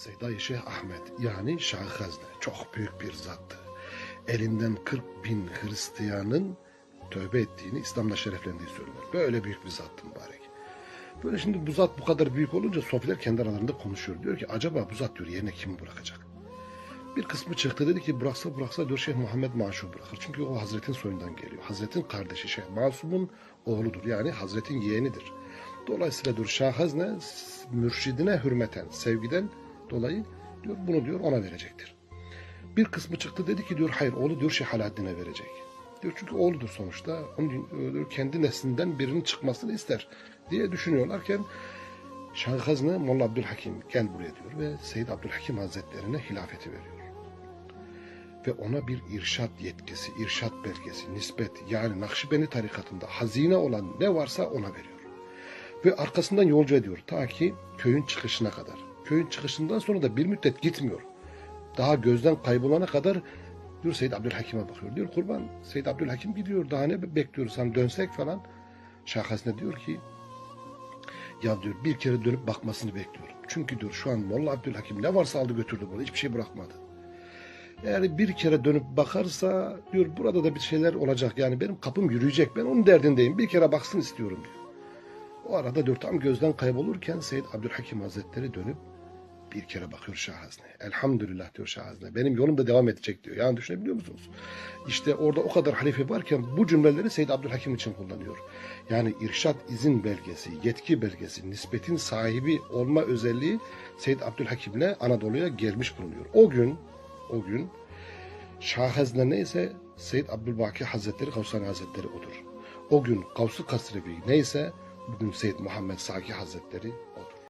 Seyda-i Şeyh Ahmet yani Şah Hazne çok büyük bir zattı. Elinden 40 bin Hristiyanın tövbe ettiğini, İslam'la şereflendiği söylenir. Böyle büyük bir zattı mübarek. Böyle şimdi bu zat bu kadar büyük olunca sofiler kendi aralarında konuşuyor. Diyor ki acaba bu zat diyor yerine kimi bırakacak? Bir kısmı çıktı dedi ki bıraksa bıraksa diyor Şeyh Muhammed Maşu bırakır. Çünkü o Hazretin soyundan geliyor. Hazretin kardeşi Şeyh Masum'un oğludur. Yani Hazretin yeğenidir. Dolayısıyla diyor Şah Hazne mürşidine hürmeten, sevgiden dolayı diyor bunu diyor ona verecektir. Bir kısmı çıktı dedi ki diyor hayır oğlu diyor Şeyh Alaaddin'e verecek. Diyor çünkü oğludur sonuçta. Onun diyor, kendi neslinden birinin çıkmasını ister diye düşünüyorlarken Şah Hazne Molla Abdülhakim gel buraya diyor ve Seyyid Abdülhakim Hazretlerine hilafeti veriyor. Ve ona bir irşat yetkisi, irşat belgesi, nispet yani Nakşibendi tarikatında hazine olan ne varsa ona veriyor. Ve arkasından yolcu ediyor ta ki köyün çıkışına kadar. Köyün çıkışından sonra da bir müddet gitmiyor. Daha gözden kaybolana kadar diyor Seyyid Abdülhakim'e bakıyor. Diyor kurban Seyyid Abdülhakim gidiyor daha ne bekliyoruz hani dönsek falan. Hazne diyor ki ya diyor bir kere dönüp bakmasını bekliyorum. Çünkü diyor şu an Molla Abdülhakim ne varsa aldı götürdü bunu. Hiçbir şey bırakmadı. Eğer bir kere dönüp bakarsa diyor burada da bir şeyler olacak. Yani benim kapım yürüyecek. Ben onun derdindeyim. Bir kere baksın istiyorum diyor. O arada diyor tam gözden kaybolurken Seyyid Abdülhakim Hazretleri dönüp bir kere bakıyor Şahazne. Elhamdülillah diyor Şahazne. Benim yolum da devam edecek diyor. Yani düşünebiliyor musunuz? İşte orada o kadar halife varken bu cümleleri Seyyid Abdülhakim için kullanıyor. Yani irşat izin belgesi, yetki belgesi, nispetin sahibi olma özelliği Seyyid Abdülhakim'le Anadolu'ya gelmiş bulunuyor. O gün, o gün Şahazne neyse Seyyid Abdülbaki Hazretleri, Kavsani Hazretleri odur. O gün Gavs-ı Kasrevi neyse bugün Seyyid Muhammed Saki Hazretleri odur.